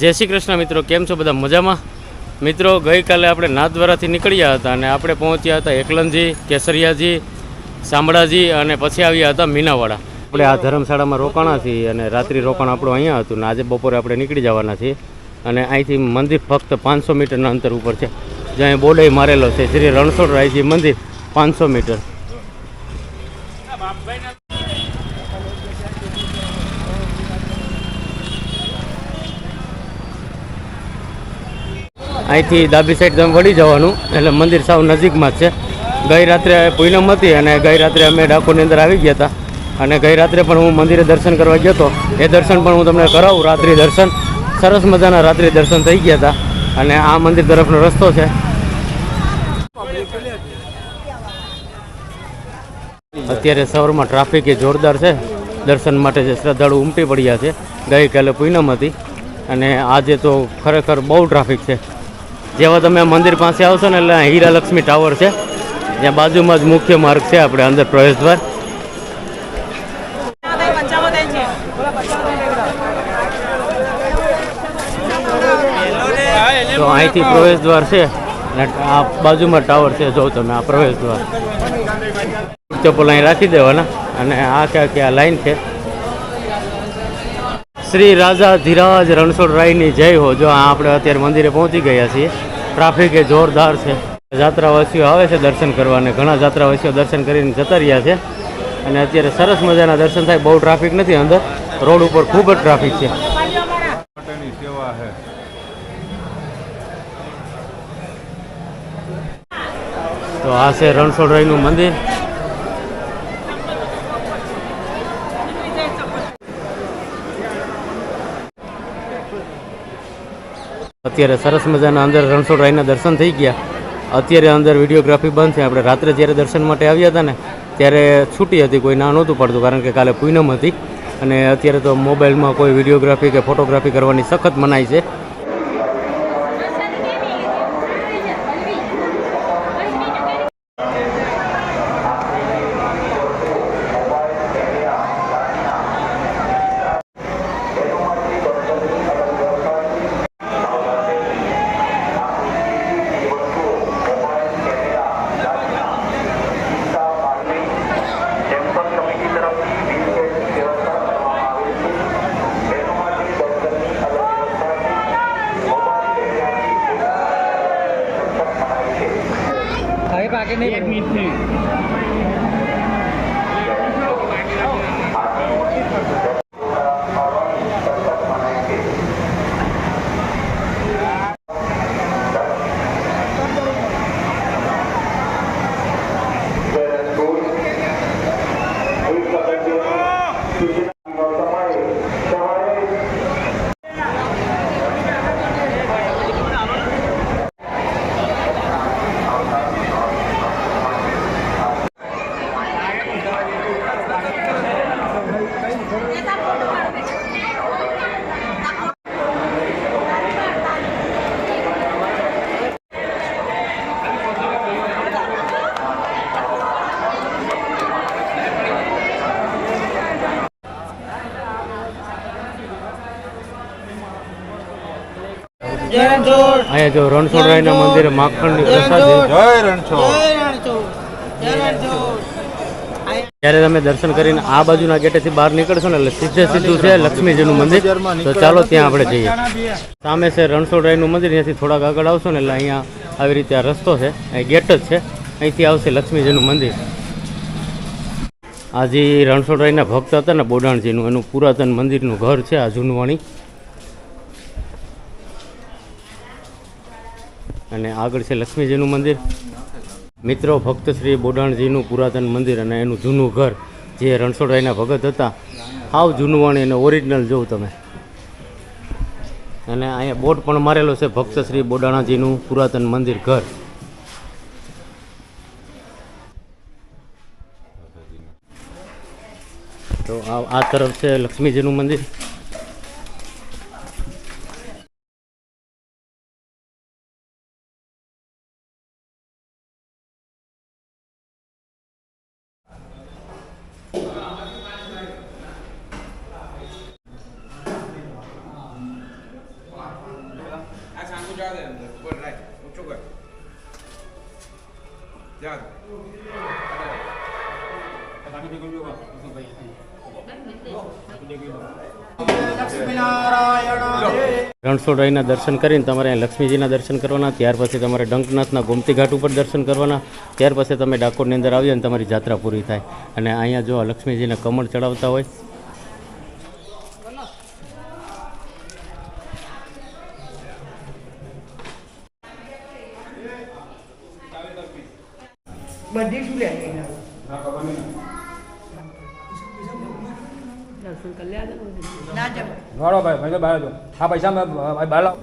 જય શ્રી કૃષ્ણ મિત્રો, કેમ છો બધા? મજામાં? મિત્રો, ગઈકાલે આપણે નાથદ્વારાથી નીકળ્યા હતા અને આપણે પહોંચ્યા હતા એકલનજી, કેસરિયાજી શામળાજી અને પછી આવ્યા હતા મીનાવાડા. આપણે આ ધર્મશાળામાં રોકાણા છીએ અને રાત્રિ રોકાણ આપણું અહીંયા હતું ને આજે બપોરે આપણે નીકળી જવાના છીએ અને અહીંથી મંદિર ફક્ત પાંચસો મીટરના અંતર ઉપર છે. જ્યાં બોર્ડે મારેલો છે. શ્રી રણછોડરાયજી મંદિર પાંચસો મીટર. અહીંથી ડાબી સાઈડ તમે વળી જવાનું. એટલે મંદિર સાવ નજીકમાં જ છે. ગઈ રાત્રે પૂનમ હતી અને ગઈ રાત્રે અમે ડાકોરની અંદર આવી ગયા હતા. અને ગઈ રાત્રે પણ હું મંદિરે દર્શન કરવા ગયો હતો. એ દર્શન પણ હું તમને કરાવું. રાત્રિ દર્શન, સરસ મજાના રાત્રિ દર્શન થઈ ગયા હતા. અને આ મંદિર તરફનો રસ્તો છે. અત્યારે સવારમાં ટ્રાફિક એ જોરદાર છે. દર્શન માટે જે શ્રદ્ધાળુ ઉમટી પડ્યા છે. ગઈકાલે પૂનમ હતી. અને આજે તો ખરેખર બહુ ટ્રાફિક છે. જેવા તમે મંદિર પાસે આવશો ને એટલે હીરા હીરાલક્ષ્મી ટાવર છે. ત્યાં બાજુમાં જ મુખ્ય માર્ગ છે આપણે અંદર પ્રવેશ દ્વાર. તો અહીંથી પ્રવેશ દ્વાર છે અને આ બાજુમાં ટાવર છે. જો તમે આ પ્રવેશ દ્વાર. ચપ્પલ અહીં રાખી દેવાના અને આ ક્યાં ક્યાં લાઈન છે. શ્રી રાજા ધીરાજ રણછોડરાયની જય હો. જો આપણે અત્યારે મંદિરે પહોંચી ગયા છીએ. ટ્રાફિક એ જોરદાર છે. જાત્રાવાસીઓ આવે છે દર્શન કરવાને ઘણા જાત્રાવાસીઓ દર્શન કરીને જતા રહ્યા છે. અને અત્યારે સરસ મજાના દર્શન થાય. બહુ ટ્રાફિક નથી અંદર. રોડ ઉપર ખૂબ જ ટ્રાફિક છે. તો આ છે રણછોડરાયનું મંદિર. અત્યારે સરસ મજાના અંદર રણછોડરાયના દર્શન થઈ ગયા. અત્યારે અંદર વિડીયોગ્રાફી બંધ છે. આપણે રાત્રે જ્યારે દર્શન માટે આવ્યા હતા ને, ત્યારે છૂટી હતી, કોઈ ના નહોતું પડતું, કારણ કે કાલે પૂનમ હતી. અને અત્યારે તો મોબાઈલમાં કોઈ વિડીયોગ્રાફી કે ફોટોગ્રાફી કરવાની સખત મનાઈ છે. અહીંયા જો રણછોડરાયના મંદિરે માખણની પ્રસાદી. જ્યારે તમે દર્શન કરીને આ બાજુના ગેટેથી બહાર નીકળશો ને એટલે સીધે સીધું છે લક્ષ્મીજીનું મંદિર. તો ચાલો ત્યાં આપણે જઈએ. સામે છે રણછોડરાયનું મંદિર. ત્યાંથી થોડાક આગળ આવશો ને એટલે અહીંયા આવી રીતે આ રસ્તો છે. અહીં ગેટ જ છે. અહીંથી આવશે લક્ષ્મીજીનું મંદિર. આ જે રણછોડરાયના ભક્ત હતા ને બોડાણજીનું. એનું પુરાતન મંદિરનું ઘર છે આ જૂનવાણી. અને આગળ છે લક્ષ્મીજીનું મંદિર. મિત્રો, ભક્ત શ્રી બોડાણજીનું પુરાતન મંદિર અને એનું જૂનું ઘર, જે રણછોડભાઈના ભગત હતા. હાવ જૂનવાણી અને ઓરિજિનલ જોઉં તમે. અને અહીંયા બોર્ડ પણ મારેલો છે ભક્ત શ્રી બોડાણાજીનું પુરાતન મંદિર ઘર. તો આ તરફ છે લક્ષ્મીજીનું મંદિર. રણછોડરાયના દર્શન કરીને તમારે અહીંયા લક્ષ્મીજીના દર્શન કરવાના, ત્યાર પછી તમારે ડંકનાથના ગોમતી ઘાટ ઉપર દર્શન કરવાના, ત્યાર પછી તમે ડાકોરની અંદર આવી અને તમારી જાત્રા પૂરી થાય. અને અહીંયા જો લક્ષ્મીજીને કમળ ચડાવતા હોય. બધી શું વાળો ભાઈ ભાઈ તો બહાર જો. આ પૈસા મેં ભાઈ બહાર લાવ.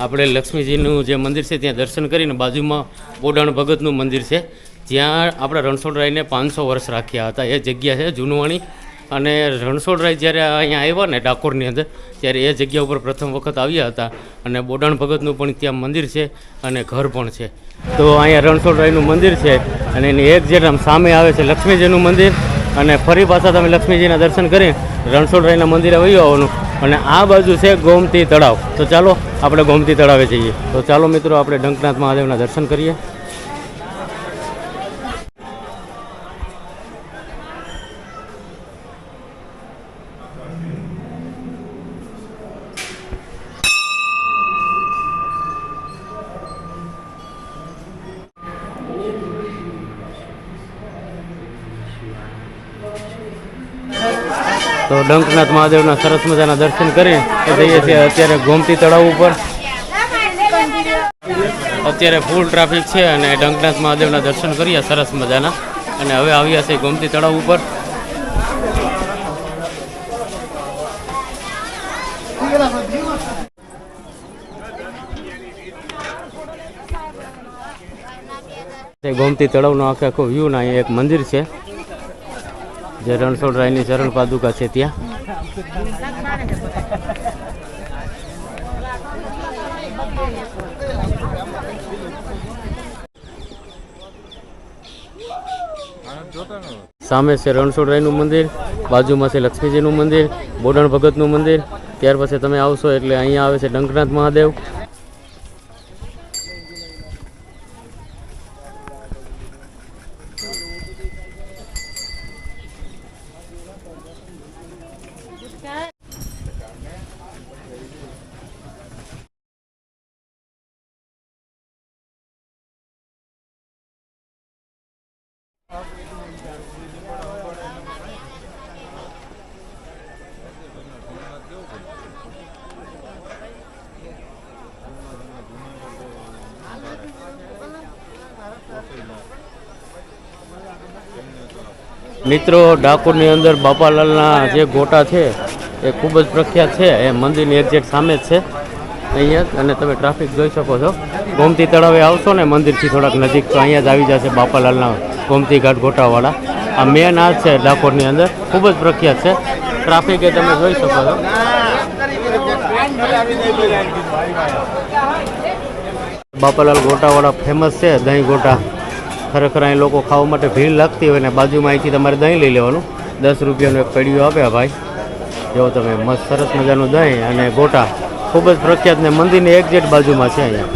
આપણે લક્ષ્મીજીનું જે મંદિર છે ત્યાં દર્શન કરીને બાજુમાં બોડાણ ભગતનું મંદિર છે. જ્યાં આપણા રણછોડરાયને પાંચસો વર્ષ રાખ્યા હતા. એ જગ્યા છે જૂનવાણી. અને રણછોડરાય જ્યારે અહીંયા આવ્યા ને ડાકોરની અંદર, ત્યારે એ જગ્યા ઉપર પ્રથમ વખત આવ્યા હતા. અને બોડાણ ભગતનું પણ ત્યાં મંદિર છે અને ઘર પણ છે. તો અહીંયા રણછોડરાયનું મંદિર છે અને એની એક જે સામે આવે છે લક્ષ્મીજીનું મંદિર અને ફરી પાછા તમે લક્ષ્મીજીના દર્શન કરી રણછોડરાયના મંદિરે વહી આવવાનું. અને આ બાજુ છે ગોમતી તળાવ. તો ચાલો આપણે ગોમતી તળાવે જઈએ. તો ચાલો મિત્રો, આપણે ડંકનાથ મહાદેવના દર્શન કરીએ. તો ડંકનાથ મહાદેવના સરસ મજાના દર્શન કરી જઈએ છીએ અત્યારે ગોમતી તળાવ ઉપર. અત્યારે ફૂલ ટ્રાફિક છે અને ડંકનાથ મહાદેવના દર્શન કરીએ સરસ મજાના. અને હવે આવ્યા છે ગોમતી તળાવ ઉપર. ગોમતી તળાવનો આખે આખો વ્યૂ ના એક મંદિર છે. જે રણછોડરાયની ચરણ પાદુકા છે ત્યાં. સામે છે રણછોડરાયનું મંદિર, બાજુમાં છે લક્ષ્મીજીનું મંદિર, બોડણ ભગતનું મંદિર. ત્યાર પછી તમે આવશો એટલે અહીંયા આવે છે ડંકનાથ મહાદેવ. મિત્રો, ડાકોરની અંદર બાપાલાલના જે ગોટા છે, એ ખૂબ જ પ્રખ્યાત છે. એ મંદિરની એક્ઝેક્ટ સામે જ છે. અહીંયા અને તમે ટ્રાફિક જોઈ શકો છો. ગોમતી તળાવે આવશો ને, મંદિરથી થોડાક નજીક તો અહીંયા જ આવી જશે બાપાલાલના ગોમતી ઘાટ ગોટાવાળા. આ મેન આ છે ડાકોરની અંદર. ખૂબ જ પ્રખ્યાત છે. ટ્રાફિક એ તમે જોઈ શકો છો. બાપાલાલ ગોટાવાળા ફેમસ છે, દહીં ગોટા. ખરેખર અહીં લોકો ખાવા માટે ભીડ લાગતી હોય ને બાજુમાં અહીંથી તમારે દહીં લઈ લેવાનું. દસ રૂપિયાનું એક પડિયું આપ્યા ભાઈ. જો તમે મસ્ત સરસ મજાનું દહીં અને ગોટા. ખૂબ જ પ્રખ્યાત ને મંદિરની એક્ઝેક્ટ બાજુમાં છે અહીંયા.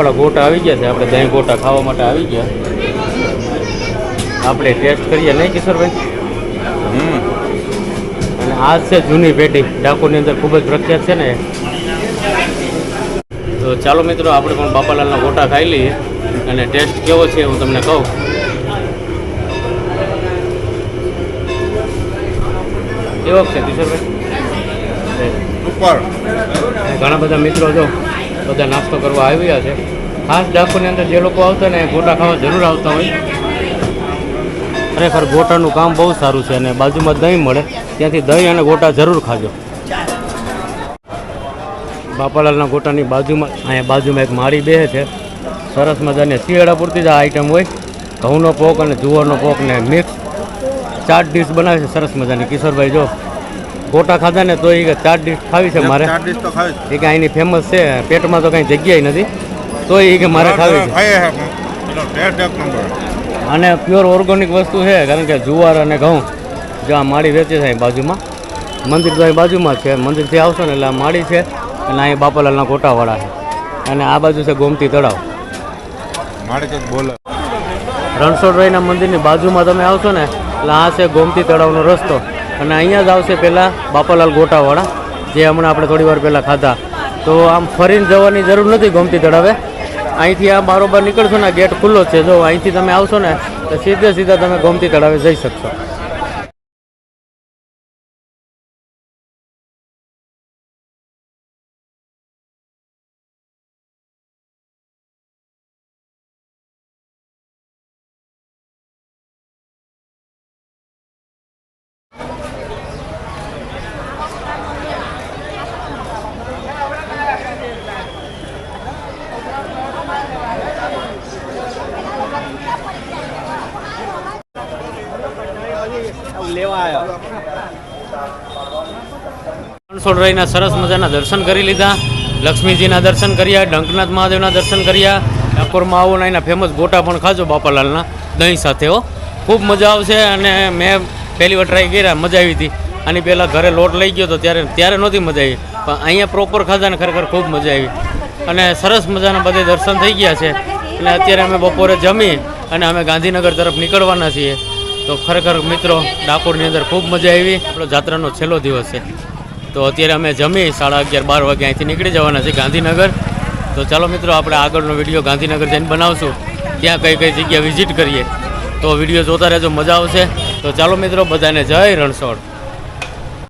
આપણા ગોટા આવી ગયા છે. આપણે દહીં ગોટા ખાવા માટે આવી ગયા. આપણે ટેસ્ટ કરીએ નહીં કિશોરભાઈ? અને આ છે જૂની પેઢી. ડાકોરની અંદર ખૂબ જ પ્રખ્યાત છે ને તો ચાલો મિત્રો આપણે પણ બાપાલાલના ગોટા ખાઈ લઈએ અને ટેસ્ટ કેવો છે હું તમને કહું. કેવો છે કિશોરભાઈ? ઘણા બધા મિત્રો જો બધા નાસ્તો કરવા આવ્યા છે. ખાસ ડાકોની અંદર જે લોકો આવતા ને ગોટા ખાવા જરૂર આવતા હોય. ખરેખર ગોટાનું કામ બહુ સારું છે અને બાજુમાં દહીં મળે. ત્યાંથી દહીં અને ગોટા જરૂર ખાજો. બાપાલાલના ગોટાની બાજુમાં, અહીંયા બાજુમાં એક માળી બે છે. સરસ મજાની શિયાળા પૂરતી જ આ આઈટમ હોય. ઘઉંનો પોક અને જુવારનો પોક ને મિક્સ ચાર ડીશ બનાવે છે, સરસ મજાની. કિશોરભાઈ, જો. ગોટા ખાધા ને તો એ ચાર ડીશ ખાવી છે મારે. ચાર ડીશ તો ખાવી એ કે અહીંની ફેમસ છે પેટમાં તો કંઈ જગ્યાએ નથી. તો એ કે મારે ખાવી છે. અને પ્યોર ઓર્ગોનિક વસ્તુ છે કારણ કે જુવાર અને ઘઉં જો આ માળી વેચે છે અહીં બાજુમાં. મંદિર તો અહીં બાજુમાં છે મંદિરથી આવશો ને એટલે આ માળી છે અને અહીં બાપાલાલના ગોટાવાળા છે. અને આ બાજુ છે ગોમતી તળાવ. રણછોડરાયના મંદિરની બાજુમાં તમે આવશો ને એટલે આ છે ગોમતી તળાવનો રસ્તો. અને અહીંયા જ આવશે પહેલાં બાપાલાલ ગોટાવાળા, જે હમણાં આપણે થોડી વાર પહેલાં ખાધા. તો આમ ફરીને જવાની જરૂર નથી ગોમતી તળાવે અહીંથી આ બારોબાર નીકળશો ને ગેટ ખુલ્લો છે. જો અહીંથી તમે આવશો ને, તો સીધે સીધા તમે ગોમતી તળાવે જઈ શકશો. રણછોડરાયના સરસ મજાના દર્શન કરી લીધા. લક્ષ્મીજીના દર્શન કર્યા, ડંકનાથ મહાદેવના દર્શન કર્યા. ડાકોરમાં આવો ને એના ફેમસ ગોટા પણ ખાજો બાપાલાલના. દહીં સાથે ખૂબ મજા આવશે અને મેં પહેલી વાર ટ્રાય કર્યા, મજા આવી હતી. આની પહેલાં ઘરે લોટ લઈ ગયો તો ત્યારે ત્યારે નહોતી મજા આવી. પણ અહીંયા પ્રોપર ખાધા ને ખરેખર ખૂબ મજા આવી. અને સરસ મજાના બધે દર્શન થઈ ગયા છે. અને અત્યારે અમે બપોરે જમી અને અમે ગાંધીનગર તરફ નીકળવાના છીએ. તો ખરેખર મિત્રો, ડાકોરની અંદર ખૂબ મજા આવી. આપણો જાત્રાનો છેલ્લો દિવસ છે. તો અત્યારે અમે જમી સાડા અગિયાર, બાર વાગે અહીંથી નીકળી જવાના છે ગાંધીનગર. તો ચાલો મિત્રો, આપણે આગળનો વીડિયો ગાંધીનગર જઈને બનાવશું. ત્યાં કઈ કઈ જગ્યા વિઝિટ કરીએ. તો વીડિયો જોતા રહેજો, મજા આવશે. તો ચાલો મિત્રો બધાને જય રણછોડ.